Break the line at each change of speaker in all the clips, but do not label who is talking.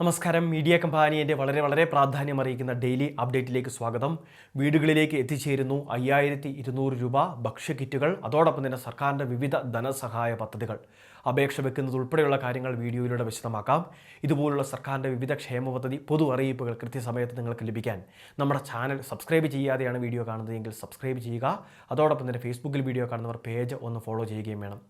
നമസ്കാരം. മീഡിയ കമ്പാനിയന്റെ വളരെ വളരെ പ്രാധാന്യം അറിയിക്കുന്ന ഡെയിലി അപ്ഡേറ്റിലേക്ക് സ്വാഗതം. വീടുകളിലേക്ക് എത്തിച്ചേരുന്നു അയ്യായിരത്തി ഇരുന്നൂറ് രൂപ ഭക്ഷ്യക്കിറ്റുകൾ അതോടൊപ്പം തന്നെ സർക്കാരിന്റെ വിവിധ ധനസഹായ പദ്ധതികൾ. അപേക്ഷ വെക്കുന്നത് ഉൾപ്പെടെയുള്ള കാര്യങ്ങൾ വീഡിയോയിലൂടെ വിശദമാക്കാം. ഇതുപോലുള്ള സർക്കാരിന്റെ വിവിധ ക്ഷേമ പദ്ധതി പൊതു അറിയിപ്പുകൾ കൃത്യസമയത്ത് നിങ്ങൾക്ക് ലഭിക്കാൻ നമ്മുടെ ചാനൽ സബ്സ്ക്രൈബ് ചെയ്യാതെയാണ് വീഡിയോ കാണുന്നതെങ്കിൽ സബ്സ്ക്രൈബ് ചെയ്യുക. അതോടൊപ്പം തന്നെ ഫേസ്ബുക്കിൽ വീഡിയോ കാണുന്നവർ പേജ് ഒന്ന് ഫോളോ ചെയ്യുകയും വേണം.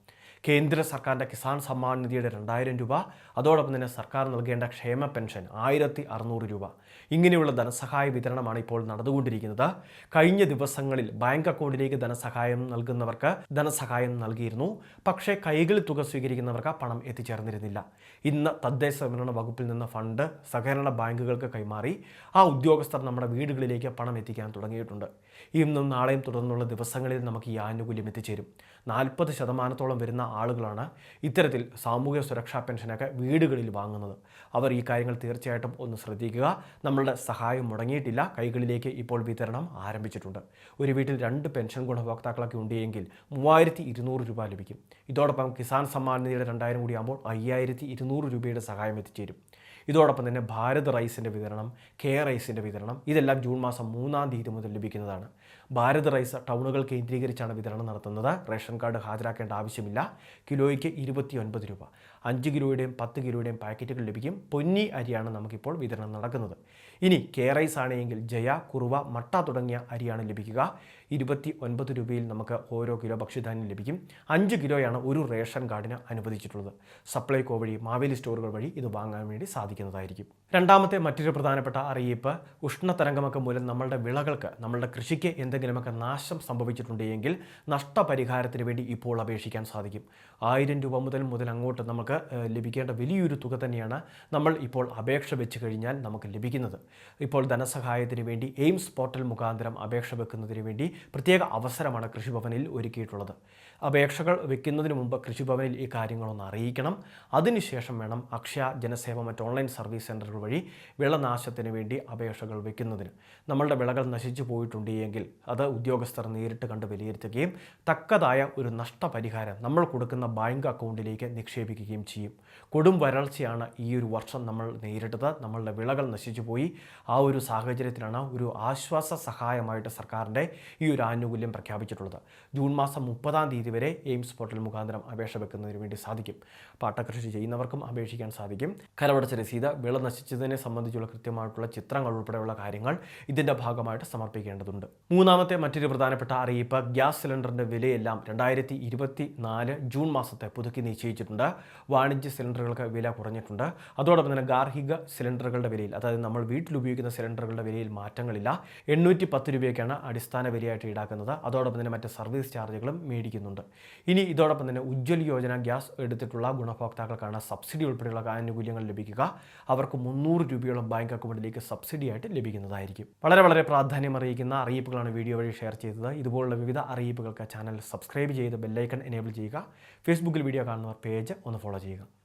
കേന്ദ്ര സർക്കാരിന്റെ കിസാൻ സമ്മാൻ നിധിയുടെ രണ്ടായിരം രൂപ. അതോടൊപ്പം തന്നെ സർക്കാർ നൽകേണ്ട ക്ഷേമ പെൻഷൻ ആയിരത്തി അറുന്നൂറ് രൂപ. ഇങ്ങനെയുള്ള ധനസഹായ വിതരണമാണ് ഇപ്പോൾ നടന്നുകൊണ്ടിരിക്കുന്നത്. കഴിഞ്ഞ ദിവസങ്ങളിൽ ബാങ്ക് അക്കൗണ്ടിലേക്ക് ധനസഹായം നൽകുന്നവർക്ക് ധനസഹായം നൽകിയിരുന്നു. പക്ഷേ കൈകളിൽ തുക സ്വീകരിക്കുന്നവർക്ക് പണം എത്തിച്ചേർന്നിരുന്നില്ല. ഇന്ന് തദ്ദേശ സ്വയംഭരണ വകുപ്പിൽ നിന്ന് ഫണ്ട് സഹകരണ ബാങ്കുകൾക്ക് കൈമാറി ആ ഉദ്യോഗസ്ഥർ നമ്മുടെ വീടുകളിലേക്ക് പണം എത്തിക്കാൻ തുടങ്ങിയിട്ടുണ്ട്. ഇന്നും നാളെയും തുടർന്നുള്ള ദിവസങ്ങളിൽ നമുക്ക് ഈ ആനുകൂല്യം എത്തിച്ചേരും. നാൽപ്പത് ശതമാനത്തോളം വരുന്ന ആളുകളാണ് ഇത്തരത്തിൽ സാമൂഹ്യ സുരക്ഷാ പെൻഷനൊക്കെ വീടുകളിൽ വാങ്ങുന്നത്. അവർ ഈ കാര്യങ്ങൾ തീർച്ചയായിട്ടും ഒന്ന് ശ്രദ്ധിക്കുക. നമ്മളുടെ സഹായം മുടങ്ങിയിട്ടില്ല. കൈകളിലേക്ക് ഇപ്പോൾ വിതരണം ആരംഭിച്ചിട്ടുണ്ട്. ഒരു വീട്ടിൽ രണ്ട് പെൻഷൻ ഗുണഭോക്താക്കളൊക്കെ ഉണ്ടെങ്കിൽ മൂവായിരത്തി ഇരുന്നൂറ് രൂപ ലഭിക്കും. ഇതോടൊപ്പം കിസാൻ സമ്മാൻ നിധിയുടെ രണ്ടായിരം കൂടി ആകുമ്പോൾ അയ്യായിരത്തി ഇരുന്നൂറ് രൂപയുടെ സഹായം എത്തിച്ചേരും. ഇതോടൊപ്പം തന്നെ ഭാരത് റൈസിന്റെ വിതരണം കെ റൈസിന്റെ വിതരണം ഇതെല്ലാം ജൂൺ മാസം മൂന്നാം തീയതി മുതൽ ലഭിക്കുന്നതാണ്. ഭാരത് റൈസ് ടൗണുകൾ കേന്ദ്രീകരിച്ചാണ് വിതരണം നടത്തുന്നത്. റേഷൻ കാർഡ് ഹാജരാക്കേണ്ട ആവശ്യമില്ല. കിലോയ്ക്ക് ഇരുപത്തി ഒൻപത് രൂപ. അഞ്ച് കിലോയുടെയും പത്ത് കിലോയുടെയും പാക്കറ്റുകൾ ലഭിക്കും. പൊന്നി അരിയാണ് നമുക്കിപ്പോൾ വിതരണം നടക്കുന്നത്. ഇനി കെ റൈസ് ആണെങ്കിൽ ജയ കുറുവ മട്ട തുടങ്ങിയ അരിയാണ് ലഭിക്കുക. ഇരുപത്തി ഒൻപത് രൂപയിൽ നമുക്ക് ഓരോ കിലോ ഭക്ഷ്യധാന്യം ലഭിക്കും. അഞ്ച് കിലോയാണ് ഒരു റേഷൻ കാർഡിന് അനുവദിച്ചിട്ടുള്ളത്. സപ്ലൈകോ വഴി മാവേലി സ്റ്റോറുകൾ വഴി ഇത് വാങ്ങാൻ വേണ്ടി സാധിക്കുന്നതായിരിക്കും. രണ്ടാമത്തെ മറ്റൊരു പ്രധാനപ്പെട്ട അറിയിപ്പ് ഉഷ്ണതരംഗമൊക്കെ മൂലം നമ്മളുടെ വിളകൾക്ക് നമ്മളുടെ കൃഷിക്ക് എന്തെങ്കിലുമൊക്കെ നാശം സംഭവിച്ചിട്ടുണ്ടെങ്കിൽ നഷ്ടപരിഹാരത്തിന് വേണ്ടി ഇപ്പോൾ അപേക്ഷിക്കാൻ സാധിക്കും. ആയിരം രൂപ മുതൽ മുതൽ അങ്ങോട്ട് നമുക്ക് ലഭിക്കേണ്ട വലിയൊരു തുക തന്നെയാണ് നമ്മൾ ഇപ്പോൾ അപേക്ഷ വെച്ച് കഴിഞ്ഞാൽ നമുക്ക് ലഭിക്കുന്നത്. ഇപ്പോൾ ധനസഹായത്തിന് വേണ്ടി എയിംസ് പോർട്ടൽ മുഖാന്തരം അപേക്ഷ വെക്കുന്നതിന് വേണ്ടി പ്രത്യേക അവസരമാണ് കൃഷിഭവനിൽ ഒരുക്കിയിട്ടുള്ളത്. അപേക്ഷകൾ വെക്കുന്നതിന് മുമ്പ് കൃഷിഭവനിൽ ഈ കാര്യങ്ങളൊന്ന് അറിയിക്കണം. അതിനുശേഷം വേണം അക്ഷയ ജനസേവ മറ്റ് ഓൺലൈൻ സർവീസ് സെന്ററുകൾ വഴി വിളനാശത്തിന് വേണ്ടി അപേക്ഷകൾ വെക്കുന്നതിന്. നമ്മളുടെ വിളകൾ നശിച്ചു പോയിട്ടുണ്ടെങ്കിൽ അത് ഉദ്യോഗസ്ഥർ നേരിട്ട് കണ്ട് വിലയിരുത്തുകയും തക്കതായ ഒരു നഷ്ടപരിഹാരം നമ്മൾ കൊടുക്കുന്ന ബാങ്ക് അക്കൗണ്ടിലേക്ക് നിക്ഷേപിക്കുകയും ചെയ്യും. കൊടും വരൾച്ചയാണ് ഈ ഒരു വർഷം നമ്മൾ നേരിട്ടത്. നമ്മളുടെ വിളകൾ നശിച്ചു പോയി. ആ ഒരു സാഹചര്യത്തിലാണ് ഒരു ആശ്വാസ സഹായമായിട്ട് സർക്കാരിന്റെ ഈ ഒരു ആനുകൂല്യം പ്രഖ്യാപിച്ചിട്ടുള്ളത്. ജൂൺ മാസം മുപ്പതാം തീയതി വരെ എയിംസ് പോർട്ടൽ മുഖാന്തരം അപേക്ഷ വെക്കുന്നതിന് വേണ്ടി സാധിക്കും. പാട്ടകൃഷി ചെയ്യുന്നവർക്കും അപേക്ഷിക്കാൻ സാധിക്കും. കരവടച്ച രസീത് വിള നശിച്ചതിനെ സംബന്ധിച്ചുള്ള കൃത്യമായിട്ടുള്ള ചിത്രങ്ങൾ ഉൾപ്പെടെയുള്ള കാര്യങ്ങൾ ഇതിന്റെ ഭാഗമായിട്ട് സമർപ്പിക്കേണ്ടതുണ്ട്. മൂന്നാമത്തെ മറ്റൊരു പ്രധാനപ്പെട്ട അറിയിപ്പ് ഗ്യാസ് സിലിണ്ടറിന്റെ വിലയെല്ലാം രണ്ടായിരത്തി ഇരുപത്തി നാല് ജൂൺ മാസത്തെ പുതുക്കി നിശ്ചയിച്ചിട്ടുണ്ട്. വാണിജ്യ സിലിണ്ടറുകൾക്ക് വില കുറഞ്ഞിട്ടുണ്ട്. അതോടൊപ്പം തന്നെ ഗാർഹിക സിലിണ്ടറുകളുടെ വിലയിൽ അതായത് നമ്മൾ വീട്ടിൽ ഉപയോഗിക്കുന്ന സിലിണ്ടറുകളുടെ വിലയിൽ മാറ്റങ്ങളില്ല. എണ്ണൂറ്റി പത്ത് രൂപയ്ക്കാണ് അടിസ്ഥാന വിലയായിട്ട് ഈടാക്കുന്നത്. അതോടൊപ്പം തന്നെ മറ്റ് സർവീസ് ചാർജുകളും മേടിക്കുന്നുണ്ട്. ഇനി ഇതോടൊപ്പം തന്നെ ഉജ്ജ്വൽ യോജന ഗ്യാസ് എടുത്തിട്ടുള്ള ഗുണഭോക്താക്കൾക്കാണ് സബ്സിഡി ഉൾപ്പെടെയുള്ള ആനുകൂല്യങ്ങൾ ലഭിക്കുക. അവർക്ക് മുന്നൂറ് രൂപയോളം ബാങ്ക് അക്കൗണ്ടിലേക്ക് സബ്സിഡി ആയിട്ട് ലഭിക്കുന്നതായിരിക്കും. വളരെ വളരെ പ്രാധാന്യം അറിയിക്കുന്ന അറിയിപ്പുകളാണ് വീഡിയോ വഴി ഷെയർ ചെയ്തത്. ഇതുപോലുള്ള വിവിധ അറിയിപ്പുകൾക്ക് ചാനൽ സബ്സ്ക്രൈബ് ചെയ്ത് ബെല്ലൈക്കൺ എനേബിൾ ചെയ്യുക. ഫേസ്ബുക്കിൽ വീഡിയോ കാണുന്നവർ പേജ് ഒന്ന് ഫോളോ ചെയ്യുക